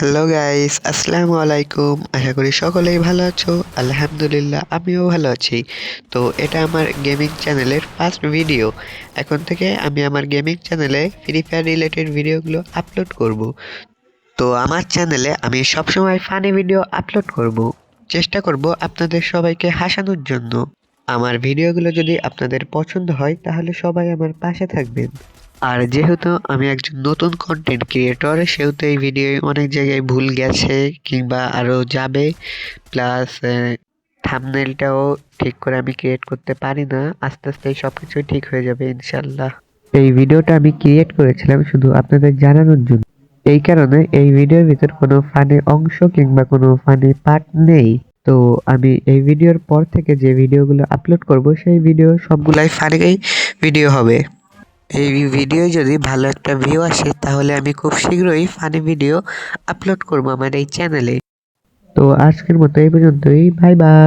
Hello guys আসসালামু আলাইকুম আশা করি সকলেই ভালো আছো। আলহামদুলিল্লাহ, আমিও ভালো আছি। তো এটা আমার গেমিং চ্যানেলের ফার্স্ট ভিডিও এখন থেকে আমি আমার গেমিং চ্যানেলে ফ্রি ফায়ার রিলেটেড ভিডিওগুলো আপলোড করব। তো আমার চ্যানেলে আমি সবসময় ফানি ভিডিও আপলোড করব। চেষ্টা করব আপনাদের সবাইকে হাসানোর জন্য। আমার ভিডিওগুলো যদি আপনাদের পছন্দ হয়, তাহলে সবাই আমার পাশে থাকবেন। আর যেহেতু আমি একজন নতুন কন্টেন্ট ক্রিয়েটর সেহেতু এই ভিডিও অনেক জায়গায় ভুল গেছে কিংবা আরও যাবে। প্লাস থামনেলটাও ঠিক করে আমি ক্রিয়েট করতে পারি না। আস্তে আস্তে সব কিছুই ঠিক হয়ে যাবে, ইনশাল্লাহ। এই ভিডিওটা আমি ক্রিয়েট করেছিলাম শুধু আপনাদের জানানোর জন্য। এই কারণে এই ভিডিওর ভিতর কোনো ফানি অংশ কিংবা কোনো ফানি পার্ট নেই। তো আমি এই ভিডিওর পর থেকে যে ভিডিওগুলো আপলোড করব, সেই ভিডিও সবগুলাই ফানি ভিডিও হবে। এই ভিডিও যদি ভালো একটা ভিউ আসে, তাহলে আমি খুব শীঘ্রই ফানি ভিডিও আপলোড করব আমার এই চ্যানেলে তো আজকের মতো এই পর্যন্তই। Bye bye